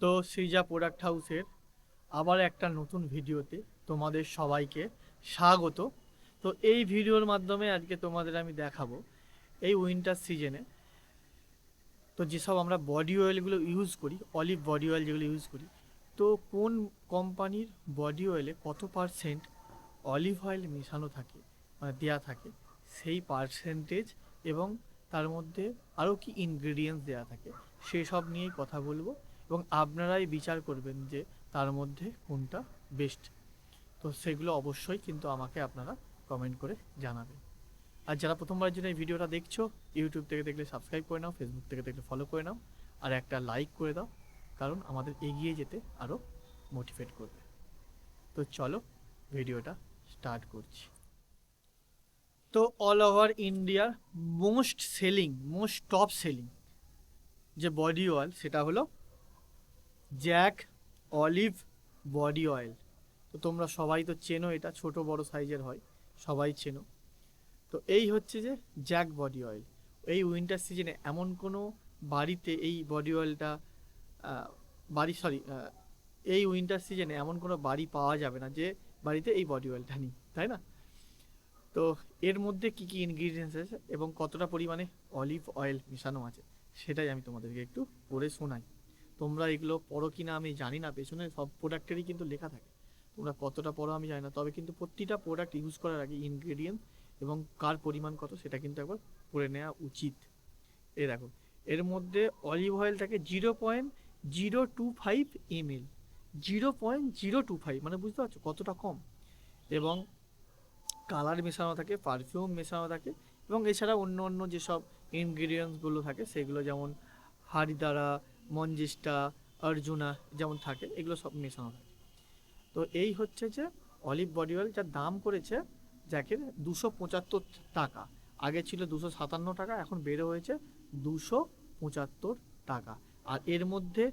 তো সৃজা প্রোডাক্ট হাউসের আবার একটা নতুন ভিডিওতে তোমাদের সবাইকে স্বাগত। তো এই ভিডিওর মাধ্যমে আজকে তোমাদের আমি দেখাবো এই উইন্টার সিজনে তো যেসব আমরা বডি অয়েলগুলো ইউজ করি অলিভ বডি অয়েল যেগুলো ইউজ করি, তো কোন কোম্পানির বডি অয়েলে কত পার্সেন্ট অলিভ অয়েল মেশানো থাকে মানে দেওয়া থাকে, সেই পার্সেন্টেজ এবং তার মধ্যে আরও কি ইনগ্রেডিয়েন্টস দেওয়া থাকে, সেসব নিয়েই কথা বলব। এবং আপনারাই বিচার করবেন যে তার মধ্যে কোনটা বেস্ট তো সেগুলো অবশ্যই কিন্তু আমাকে আপনারা কমেন্ট করে জানাবেন। আর যারা প্রথমবার জন্য এই ভিডিওটা দেখছ ইউটিউব থেকে দেখলে সাবস্ক্রাইব করে নাও ফেসবুক থেকে দেখলে ফলো করে নাও, আর একটা লাইক করে দাও, কারণ আমাদের এগিয়ে যেতে আরও মোটিভেট করবে। তো চলো ভিডিওটা স্টার্ট করছি। তো অল ওভার ইন্ডিয়ার most selling most top selling যে বডি অয়েল সেটা হলো জ্যাক, অলিভ, বডি অয়েল। তো তোমরা সবাই তো চেনো এটা, ছোট বড় সাইজের হয়, সবাই চেনো। তো এই হচ্ছে যে জ্যাক বডি অয়েল। এই উইন্টার সিজনে এমন কোনো বাড়িতে এই বডি অয়েলটা বাড়ি, সরি এই উইন্টার সিজনে এমন কোনো বাড়ি পাওয়া যাবে না যে বাড়িতে এই বডি অয়েলটা নেই, তাই না? তো এর মধ্যে কি কি ইনগ্রিডিয়েন্টস আছে এবং কতটা পরিমাণে অলিভ অয়েল মেশানো আছে, সেটাই আমি তোমাদেরকে একটু পড়ে শোনাই। তোমরা এগুলো পড়ো কি না আমি জানি না, পেছনে সব প্রোডাক্টেরই কিন্তু লেখা থাকে। তোমরা কতটা পড়ো আমি জানি না, তবে কিন্তু প্রতিটা প্রোডাক্ট ইউজ করার আগে ইনগ্রেডিয়েন্ট এবং কার পরিমাণ কত সেটা কিন্তু একবার পড়ে নেওয়া উচিত। এ দেখো, এর মধ্যে অলিভ অয়েল থাকে zero point zero two five ML zero point zero two five মানে বুঝতে পারছ কতটা কম? এবং কালার মেশানো থাকে পারফিউম মেশানো থাকে, এবং এছাড়া অন্য অন্য যেসব ইনগ্রিডিয়েন্টসগুলো থাকে, সেগুলো যেমন হারিদারা মঞ্জিস্টা অর্জুনা যেমন থাকে, এগুলো সব মেশানো থাকে তো এই হচ্ছে যে অলিভ বডি অয়েল যার দাম করেছে জ্যাকের দুশো পঁচাত্তর টাকা। আগে ছিল দুশো সাতান্ন টাকা, এখন বেড়ে হয়েছে দুশো পঁচাত্তর টাকা। আর এর মধ্যে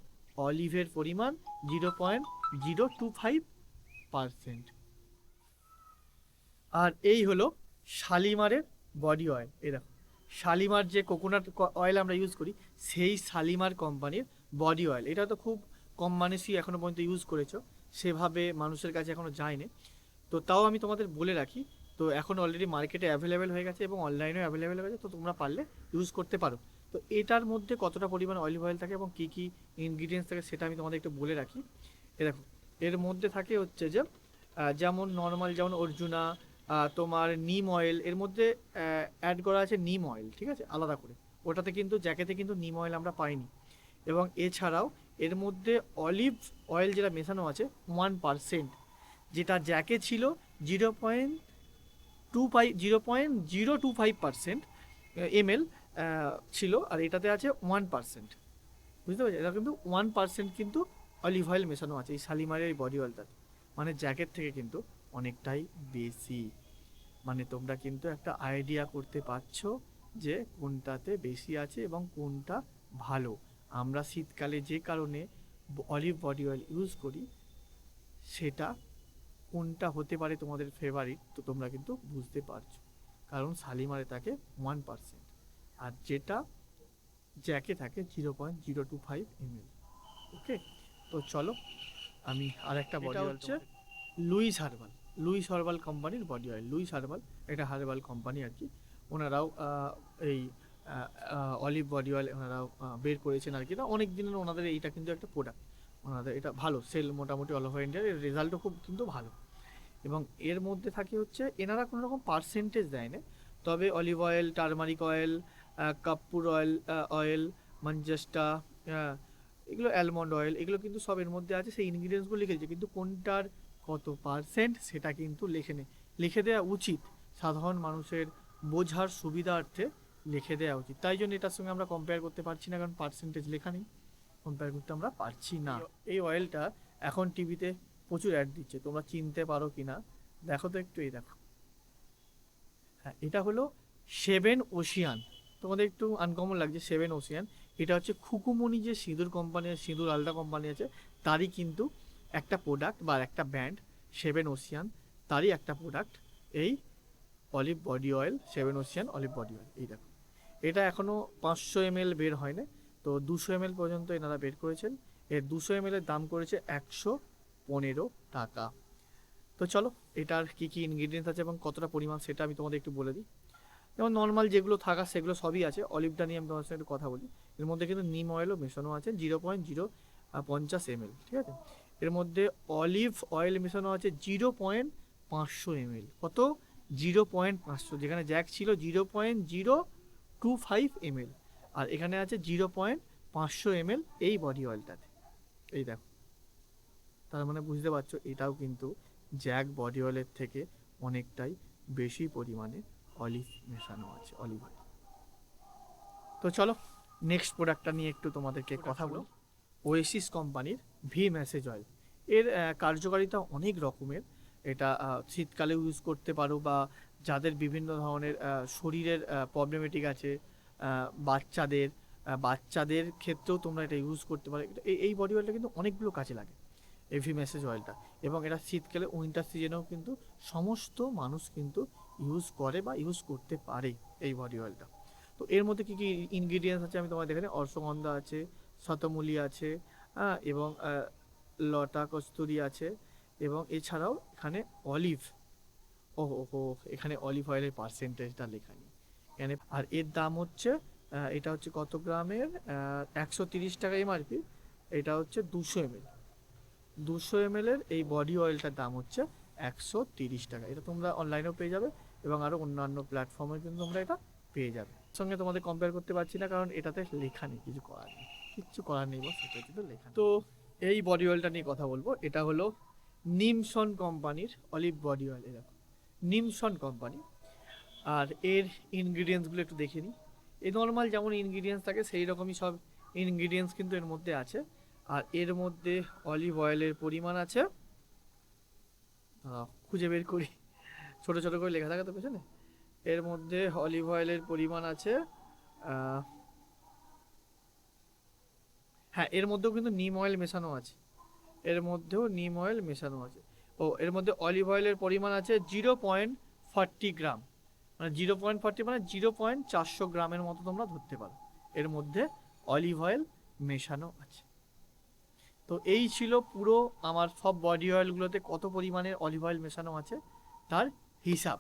অলিভের পরিমাণ zero point zero two five percent. আর এই হলো শালিমারের বডি অয়েল দেখো। শালিমার যে কোকোনাট অয়েল আমরা ইউজ করি, সেই শালিমার কোম্পানির বডি অয়েল এটা তো খুব কম মানুষই এখনও পর্যন্ত ইউজ করেছ, সেভাবে মানুষের কাছে এখনও যায়নি। তো তাও আমি তোমাদের বলে রাখি, তো এখন অলরেডি মার্কেটে অ্যাভেলেবেল হয়ে গেছে এবং অনলাইনেও অ্যাভেলেবেল হয়ে গেছে, তো তোমরা পারলে ইউজ করতে পারো। তো এটার মধ্যে কতটা পরিমাণ অলিভ অয়েল থাকে এবং কী কী ইনগ্রিডিয়েন্টস থাকে সেটা আমি তোমাদের একটু বলে রাখি। এ দেখো, এর মধ্যে থাকে হচ্ছে যে যেমন নর্মাল যেমন অর্জুনা তোমার নিম অয়েল এর মধ্যে অ্যাড করা আছে নিম অয়েল ঠিক আছে? আলাদা করে। ওটাতে কিন্তু জ্যাকেতে কিন্তু নিম অয়েল আমরা পাইনি। এবং এছাড়াও, এর মধ্যে অলিভ অয়েল যেটা মেশানো আছে ওয়ান পারসেন্ট যেটা জ্যাকে ছিল zero point two five zero point zero two five percent ML ছিল, আর এটাতে আছে ওয়ান পার্সেন্ট বুঝতে পারছি? এটা কিন্তু ওয়ান পার্সেন্ট কিন্তু অলিভ অয়েল মেশানো আছে, এই শালিমারের এই বডি অয়েলটাতে মানে জ্যাকেট থেকে কিন্তু। অনেকটাই বেশি। মানে তোমরা কিন্তু একটা আইডিয়া করতে পারছ যে কোনটাতে বেশি আছে এবং কোনটা ভালো। আমরা শীতকালে যে কারণে অলিভ বডি অয়েল ইউজ করি সেটা কোনটা হতে পারে তোমাদের ফেভারিট তো তোমরা কিন্তু বুঝতে পারছ। কারণ শালিমারে থাকে ওয়ান পার্সেন্ট আর যেটা জ্যাকে থাকে zero point zero two five ML okay তো চলো আমি আর একটা বডি হচ্ছে লুইস হার্বাল লুইস হার্বাল কোম্পানির বডি অয়েল লুইস হার্বাল এটা হার্বাল কোম্পানি আর কি। ওনারাও এই অলিভ বডি অয়েল ওনারাও বের করেছেন আর কি। না অনেক দিনের ওনাদের এইটা কিন্তু একটা প্রোডাক্ট ওনাদের এটা ভালো সেল মোটামুটি অল ওভার ইন্ডিয়ার এর রেজাল্টও খুব কিন্তু ভালো। এবং এর মধ্যে থাকে হচ্ছে, এনারা কোনো রকম পার্সেন্টেজ দেয় না। তবে অলিভ অয়েল টারমারিক অয়েল কাপ্পুর অয়েল অয়েল মঞ্জেস্টা এগুলো অ্যালমন্ড অয়েল এগুলো কিন্তু সব এর মধ্যে আছে। সেই ইনগ্রিডিয়েন্টসগুলো লিখেছে কিন্তু কোনটার কত পার্সেন্ট সেটা কিন্তু লেখে নেই। লিখে দেওয়া উচিত। সাধারণ মানুষের বোঝার সুবিধার্থে লিখে দেওয়া উচিত। তাই জন্য এটার সঙ্গে আমরা কম্পেয়ার করতে পারছি না কারণ পার্সেন্টেজ লেখা নেই। কম্পেয়ার করতে আমরা পারছি না। এই অয়েলটা এখন টিভিতে প্রচুর অ্যাড দিচ্ছে। তোমরা চিনতে পারো কি না দেখো তো একটু এই দেখো। হ্যাঁ এটা হলো সেভেন ওশিয়ান তোমাদের একটু আনকমন লাগছে সেভেন ওশিয়ান এটা হচ্ছে খুকুমনি যে সিঁদুর কোম্পানি সিঁদুর আলদা কোম্পানি আছে তারই কিন্তু একটা প্রোডাক্ট বা একটা ব্র্যান্ড সেভেন ওশিয়ান তারই একটা প্রোডাক্ট এই olive body oil seven ocean olive body oil এই দেখো। এটা এখনও পাঁচশো এম বের হয় না তো দুশো এম পর্যন্ত এনারা বের করেছেন। এর দুশো এম দাম করেছে একশো পনেরো টাকা। তো চলো, এটার কী কী ইনগ্রিডিয়েন্টস আছে এবং কতটা পরিমাণ, সেটা আমি তোমাদের একটু বলে দিই। যেমন নর্মাল যেগুলো থাকা, সেগুলো সবই আছে। অলিভটা নিয়ে আমি তোমার সঙ্গে একটু কথা বলি। এর মধ্যে কিন্তু নিম অয়েলও মেশানো আছে জিরো পয়েন্ট জিরো পঞ্চাশ এমএল ঠিক আছে? এর মধ্যে অলিভ অয়েল মেশানো আছে জিরো পয়েন্ট পাঁচশো এমএল। কত? জিরো পয়েন্ট পাঁচশো, যেখানে জ্যাক ছিল zero point zero two five ML. আর এখানে আছে জিরো পয়েন্ট পাঁচশো এমএল এই বডি অয়েলটাতে এই দেখো। তার মানে বুঝতে পারছ, এটাও কিন্তু জ্যাক বডি অয়েলের থেকে অনেকটাই বেশি পরিমাণে অলিভ মেশানো আছে, অলিভ অয়েল তো চলো নেক্সট প্রোডাক্টটা নিয়ে একটু তোমাদেরকে কথা বলো। ওয়েসিস কোম্পানির ভি মেসেজ অয়েল এর কার্যকারিতা অনেক রকমের। এটা আহ, শীতকালেও ইউজ করতে পারো বা যাদের বিভিন্ন ধরনের শরীরের প্রবলেমেটিক আছে বাচ্চাদের বাচ্চাদের ক্ষেত্রেও তোমরা এটা ইউজ করতে পারো। এই- বডি অয়েলটা কিন্তু অনেকগুলো কাজে লাগে এই ভি মেসেজ অয়েলটা এবং এটা শীতকালে উইন্টার সিজনেও কিন্তু সমস্ত মানুষ কিন্তু ইউজ করে বা ইউজ করতে পারে এই বডি অয়েলটা তো এর মধ্যে কী কী ইনগ্রিডিয়েন্টস আছে আমি তোমার দেখানি অর্শগন্ধা আছে শতমূলি আছে এবং লতা কস্তুরি আছে এবং এছাড়াও এখানে অলিভ ও হো এখানে অলিভ অয়েলের পার্সেন্টেজটা লেখা নেই। এখানে, আর এর দাম হচ্ছে এটা হচ্ছে কত গ্রামের? একশো তিরিশ টাকা এমআরপি এটা হচ্ছে দুশো এমএল। দুশো এমএল এর এই বডি অয়েলটার দাম হচ্ছে একশো তিরিশ টাকা। এটা তোমরা অনলাইনেও পেয়ে যাবে এবং আরও অন্যান্য প্ল্যাটফর্মে কিন্তু তোমরা এটা পেয়ে যাবে। সঙ্গে তোমাদের কম্পেয়ার করতে পারছি না, কারণ এটাতে লেখা নেই, কিছু করার নেই। কিচ্ছু করার নেই বস এটা কিন্তু লেখা তো এই বডি অয়েলটা নিয়ে কথা বলব, এটা হলো নিমসন কোম্পানির অলিভ বডি অয়েল এরকম। নিমসন কোম্পানি আর এর ইনগ্রিডিয়েন্টসগুলো একটু দেখে নিই এই নর্মাল যেমন ইনগ্রিডিয়েন্টস থাকে সেই রকমই সব ইনগ্রিডিয়েন্টস কিন্তু এর মধ্যে আছে। আর এর মধ্যে অলিভ অয়েলের পরিমাণ আছে খুঁজে বের করি। ছোট ছোট করে লেখা থাকে তো পেছনে? এর মধ্যে অলিভ অয়েলের পরিমাণ আছে হ্যাঁ এর মধ্যেও কিন্তু নিম অয়েল মেশানো আছে। এর মধ্যেও নিম অয়েল মেশানো আছে। ও, এর মধ্যে অলিভ অয়েলের পরিমাণ আছে জিরো পয়েন্ট ফর্টি গ্রাম মানে জিরো পয়েন্ট ফর্টি মানে জিরো পয়েন্ট চারশো গ্রামের মতো তোমরা ধরতে পারো। এর মধ্যে অলিভ অয়েল মেশানো আছে। তো এই ছিল পুরো আমার সব বডি অয়েলগুলোতে কত পরিমাণে অলিভ অয়েল মেশানো আছে, তার হিসাব।